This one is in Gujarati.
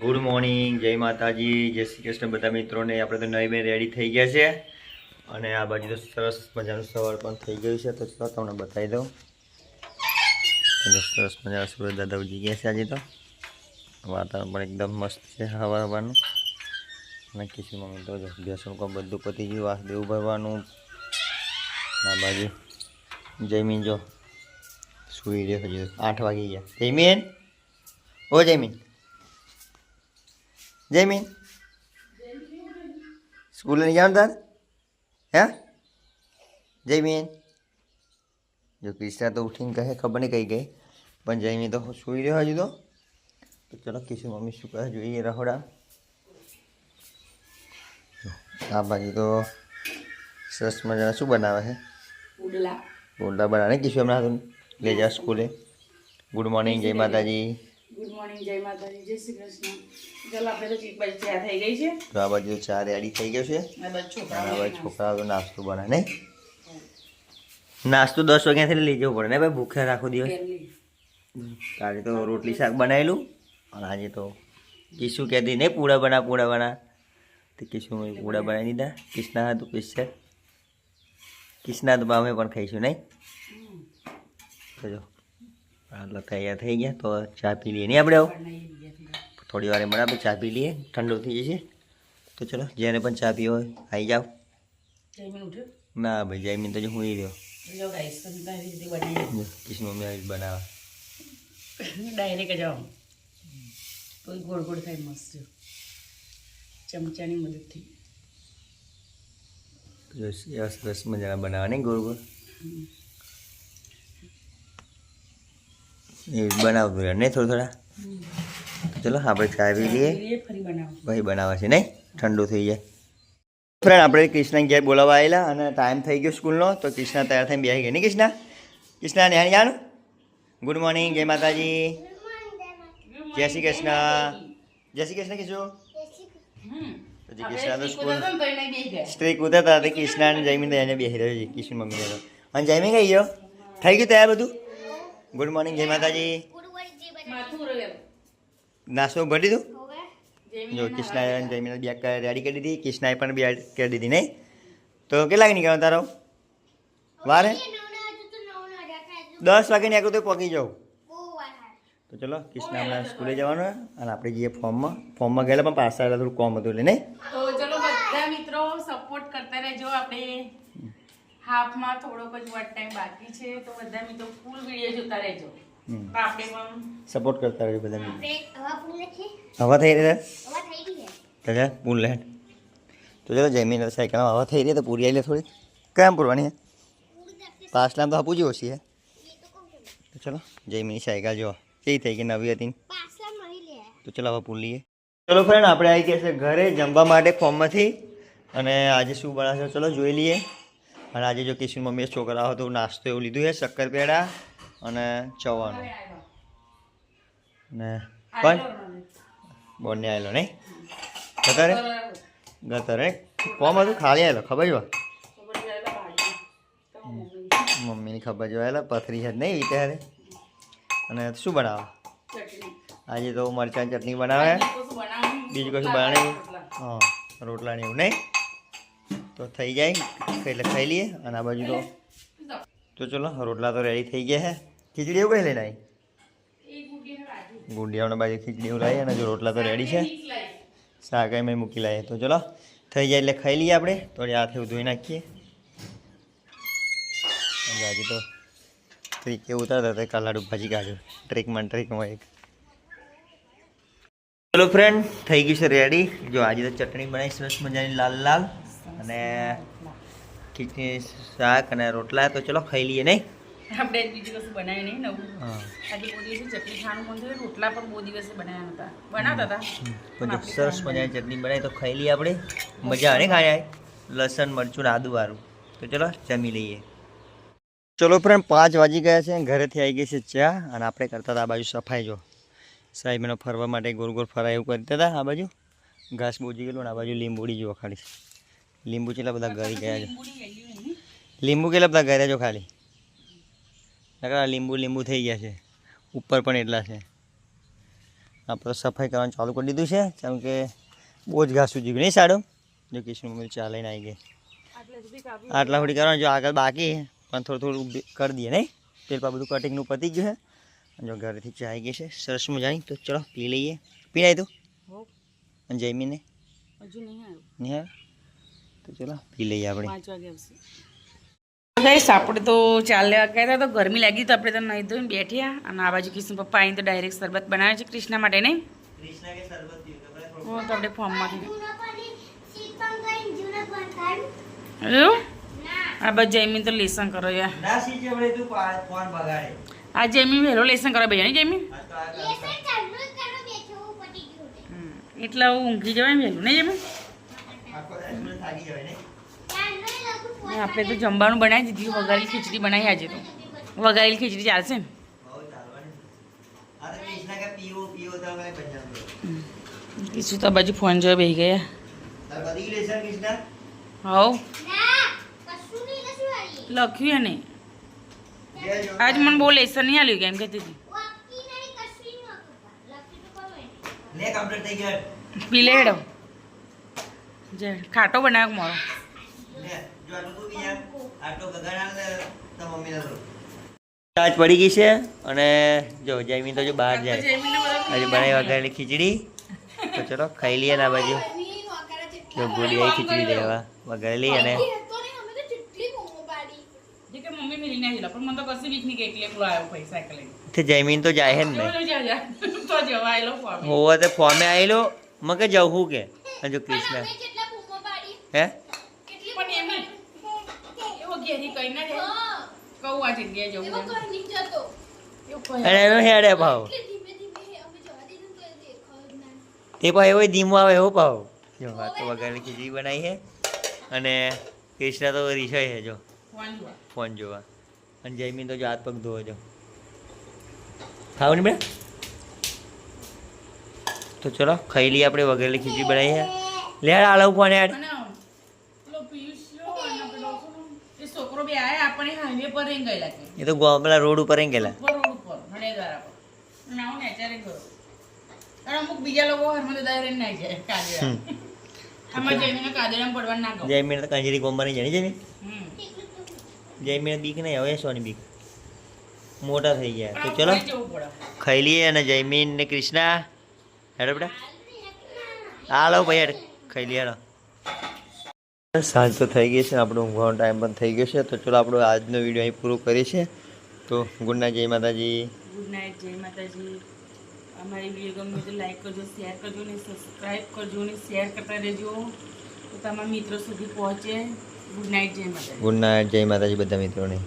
ગુડ મોર્નિંગ, જય માતાજી, જય શ્રી કૃષ્ણ બધા મિત્રોને. આપણે તો નવી રેડી થઈ ગયા છે. અને આ બાજુ તો સરસ મજાનું સવાર પણ થઈ ગયું છે. તો ચલો તમને બતાવી દઉં. સરસ મજાના સુરત દાદા ઉજી ગયા છે આજે તો. વાતાવરણ પણ એકદમ મસ્ત છે હવા હવાનું અને કિસી મમ્મી તો ભેસણ બેસણ બધું પતી ગયું. વાસ દેવું ભરવાનું આ બાજુ જયમીન જો. સુઈ રહ્યો હજુ આઠ વાગી ગયા. જયમીન ઓ જયમીન જયમીન સ્કૂલે નહીં જવાનું તાર હે જયમીન જો ક્રિષ્ના તો ઉઠીને કહે ખબર નહીં કઈ ગઈ પણ જયમીન તો સૂઈ રહ્યો હજુ તો તો ચલો કિશુ મમ્મી શું કહે જોઈએ રહોડા જો, આ બાજુ તો સરસ મજાના શું બનાવે છે ઉડલા બોલતા બનાવે કિશુ હમણાં તો લઈ જા સ્કૂલે ગુડ મોર્નિંગ જય માતાજી ગુડ મોર્નિંગ જય માતાજી જય શ્રી કૃષ્ણ ચાલો આપણે તો બાજુ ચા થઈ ગઈ છે. તો આ બાજુ ચા રેડી થઈ ગયો છે. હવે છોકરાઓ નાસ્તો. બનાવે નહીં. નાસ્તો દસ વાગ્યાથી લઈ જવું પડે ને ભાઈ ભૂખ્યા રાખો દિવસ. કાલે તો રોટલી શાક બનાવેલું. અને આજે તો કિસ્સું કહેતી નહીં પૂડા બના પૂડા બના. તો કીશું મેં પૂડા બનાવી દીધા. કિસના હતું કિસ્સર કિસના તો અમે પણ ખાઈશું નહીં? તો જો આટલા તૈયાર થઈ ગયા તો ચા પી લઈએ. નહીં આપણે આવું? થોડી વાર બરાબર ચા પી લઈએ. ઠંડુ થઈ જશે. તો ચલો જેને પણ ચા પીવો હોય આવી જાઓ. ના ભાઈ જયમીન તો જો હું રહ્યો. બનાવી મમ્મી આવી બનાવે. ડાયરેક્ટ જાઓ કોઈ ગોળ ગોળ થાય મસ્ત. ચમચાની મદદથી. સરસ મજાના બનાવે ને ગોળ ગોળ. એ બનાવતું રહે નહીં થોડા થોડા? ચલો આપણે ચા પી લઈએ. ભાઈ બનાવે છે નહીં? ઠંડુ થઈ જાય. ફ્રેન્ડ આપણે કૃષ્ણ ઘેર બોલાવવા આવેલા અને ટાઈમ થઈ ગયો સ્કૂલનો તો કૃષ્ણ તૈયાર થઈને બેસી ગઈ નહીં કૃષ્ણ? કૃષ્ણ નેહાણી જાણું ગુડ મોર્નિંગ જય માતાજી. જય શ્રી કૃષ્ણ. જય શ્રી કૃષ્ણ કીધું? પછી તો કૃષ્ણ તો સ્કૂલ સ્ત્રી કૂદતા હતા કૃષ્ણ અને જયમીન તો એને બેસી રહ્યો છે કૃષ્ણ મમ્મી અને જયમી કહી ગયો? થઈ ગયું તૈયાર બધું? ગુડ મોર્નિંગ જય માતાજી. નાસ્તો ભરી દીધું? જો કૃષ્ણાએ અને બે બેગ રેડી કરી દીધી. કૃષ્ણાએ પણ બેગ કરી દીધી નહીં. તો કેટલા વાગે નીકળવાનું તારો? વારે? દસ વાગે નીકળું તો પહોંચી જાઉં. તો ચલો કૃષ્ણ હમણાં સ્કૂલે જવાનું હોય અને આપણે જઈએ ફોર્મમાં. ફોર્મમાં ગયેલા પણ પાસ આવેલા થોડું કોમ હતું એટલે નહીં? તો ચલો બધા મિત્રો સપોર્ટ કરતા રહેજો. આપણે હાફમાં થોડોક જ વોટ ટાઈમ બાકી છે. તો બધા મિત્રો ફૂલ વીડિયો જોતા રહેજો. સપોર્ટ કરતા રહ્યો બધા હવા થઈ રહી હવા થઈ ગઈ છે. તો ચાલ લે. તો ચલો જમીન સાયકલમાં હવા થઈ રહી તો પૂરી આવી લે થોડી કેમ પૂરવાની છે? તો તો જ ઓછી છે. તો ચલો જયમીની સાયકલ જો. કેવી થઈ ગઈ નવી હતી? તો ચલો હવે પૂર લઈએ. ચલો ફ્રેન્ડ આપણે આવી ગયા છે ઘરે જમવા માટે ફોર્મમાંથી. અને આજે શું બનાવશે ચલો જોઈ લઈએ. અને આજે જો કિશન મમ્મીએ છોકરાઓ તો નાસ્તો એવું લીધું છે શક્કરપેડા અને ચવાનું ને પણ બોને આવેલો નહીં? ગતરે? ગતરે? કોમ હતું? ખાલી આવેલો ખબર જો મમ્મીની ખબર જો આવેલા પથરી છે નહીં રીતે હારે અને શું બનાવો? આજે તો મરચાં ચટણી બનાવે. બીજું કશું બનાવે હા રોટલા. ને એવું નહીં? તો થઈ જાય એટલે ખાઈ લઈએ. અને આ બાજુ તો તો ચલો રોટલા તો રેડી થઈ ગયા છે ખીચડી એવું કઈ લઈને આવી? ગુંડિયાઓના બાજુ ખીચડી એવું લાવીએ અને જો રોટલા તો રેડી છે. શાક મેં મૂકી લાવીએ તો ચલો થઈ જાય એટલે ખાઈ લઈએ આપણે. થોડી હાથે એવું ધોઈ નાખીએ. આજે તો ટ્રીક એવું ઉતારતા હતા કાલાડું ભાજી કાઢ્યું ટ્રીકમાં ટ્રીકમાં એક. ચલો ફ્રેન્ડ થઈ ગયું છે રેડી જો આજે તો ચટણી બનાવી સરસ મજાની લાલ લાલ. અને ખીચડી શાક અને રોટલા તો ચલો ખાઈ લઈએ નહીં? આપણે બીજું કશું બનાવ્યું નહીં નવું. આજે બહુ દિવસે ચટણી ખાવાનું મન થયું રોટલા પણ બહુ દિવસે બનાવ્યા હતા બનાવતા હતા. સરસ મજાની ચટણી બનાવી તો ખાઈ લઈએ આપણે. મજા આવે ખાય લસણ મરચું આદુ વાળું તો ચલો જમી લઈએ. ચલો ફ્રેન્ડ પાંચ વાગી ગયા છે ઘરેથી આવી ગઈ છે ચા અને આપણે કરતા હતા આ બાજુ સફાઈ જો. સાહેબનો ફરવા માટે ગોળ ગોળ ફરાય એવું કરતા હતા આ બાજુ. ઘાસ બોજી ગયેલું અને આ બાજુ લીંબુડી જો ખાલી લીંબુ કેટલા બધા ગળી ગયા છે. લીંબુ કેટલા બધા ગયા જો ખાલી? નકરા લીંબુ લીંબુ થઈ ગયા છે. ઉપર પણ એટલા છે. આપણે સફાઈ કરવાનું ચાલુ કરી દીધું છે કેમ કે બહુ જ ઘાસ ઉજી ગયું. નહીં સારું જો કિશન મમ્મી ચા લઈને આવી ગઈ. આટલા સુધી કરવાનું જો આગળ બાકી પણ થોડું થોડું કરી દઈએ નહીં? તેલ બધું કટિંગનું પતી ગયું છે. જો ઘરેથી ચા આવી ગઈ છે. સરસ મજાની. તો ચલો પી લઈએ. પી લાવી તું અને જયમીને? હજુ નહીં આવ્યું. નહીં આવે? તો ચલો પી લઈએ આપણે. પાંચ વાગે આવશે. ગઈશ આપણે તો ચાલ લેવા ગયા હતા તો ગરમી લાગી તો આપણે તો નહીં ધોઈને બેઠ્યા. અને આ બાજુ કૃષ્ણ પપ્પા આવીને તો ડાયરેક્ટ શરબત બનાવે છે કૃષ્ણ માટે નહીં? હું તો આપણે ફોર્મમાંથી. એવું આ બાજુ જૈમી તો લેસન કરો યાર. ના સીજે વળી તું? પા- ફોન બગાડે આ જૈમી વહેલો લેસન કરો ભાઈ નહીં જયમીન? આ તો આ લેસન ચાલુ જ કરો બેઠો હું પતી ગયું છે. હમ. એટલે ઊંઘી જવાય વહેલું નહીં જયમીન? આપણે તો જમવાનું બનાવી દીધું વઘારેલી ખીચડી બનાવી આજે તો. વઘારેલી ખીચડી ચાલશે ને? બહુ તો બાજુ ફોન જોવા બેસી ગયા. હવ. લખ્યું એને. જે. આજ મને બહુ લેસન નહીં આવ્યું કેમ કહેતી હતી. વાકી નહીં કશું નહીં લખું લખી તો ખરું એને. લે કમ્પ્લીટ થઈ ગયો. પી લે હેડો. જે ખાટો બનાવ્યો મારો જો આટલું તું બી આટલો ગગન તો મમ્મી દો ચાચ પડી ગઈ છે અને જો જયમીન તો જો બહાર જાય. હજી બનાવી વઘારેલી ખીચડી. તો ચલો ખાઈ લઈએ ને આ બાજુ. જો ગોળી આવી ખીચડી દેવા વઘારેલી અને જયમીન તો જાય જો ને તો ફોર્મ. હોવો તો ફોમે આવેલો. મને કે જવું કે? હજુ જો કૃષ્ણ. હે કેટલી પણ એમ એવો ઘેરી કઈ ના જાય કહું આ જગ્યાએ જવું એવો એમ. નહીં જતો. અને એનો હેડે ભાવ. તો ભાઈ એવો ધીમો આવે એવો ભાવ. જો આ તો વઘારેલી ખીચડી બનાવી છે. અને કૃષ્ણ તો રીછો છે જો. ફોન જોવા. અને જયમીન તો જો હાથ પગ ધોવો જો. ખાવ ને બે તો ચલો ખાઈ લઈએ આપણે વઘારેલી ખીચડી બનાવી છે. લે આ લઉં ફોન યાર અને પેલો પિયુષિયો અને પેલો શું, એ છોકરો બે આયા આપણને હાઈવે પર રહી ગયેલા એ તો ગોમલા રોડ ઉપર રહી ગયેલા. ઉપર રોડ ઉપર હળેદ્વારા પર. ના હું નેચારે ગયો અને અમુક બીજા લોકો હરમદ રહીને નાઈ જાય કાદરા આમાં જઈને કાદરામાં પડવા ના ગયો જયમીન તો કંજરી ગોમવાની જાણી છે ને હમ. જયમીન બીક નહીં હવે સોની બીક. મોટા થઈ ગયા. તો ચલો ખાઈ લઈએ અને જયમીન ને કૃષ્ણા. હેડો બેટા. હાલો ભાઈ હેડ. ખાઈ લઈએ હેડો સાંજ તો થઈ ગઈ છે આપણો ઊંઘવાનો ટાઈમ પણ થઈ ગયો છે. તો ચલો આપણો આજનો વીડિયો અહીં પૂરો કરીએ છીએ. તો ગુડ નાઇટ જય માતાજી. ગુડ નાઇટ જય માતાજી. અમારી વીડિયો ગમે તો લાઈક કરજો શેર કરજો ને સબસ્ક્રાઈબ કરજો ને શેર કરતા રહેજો. તો તમારા મિત્રો સુધી પહોંચે. ગુડ નાઇટ જય માતાજી. ગુડ નાઇટ જય માતાજી બધા મિત્રોને.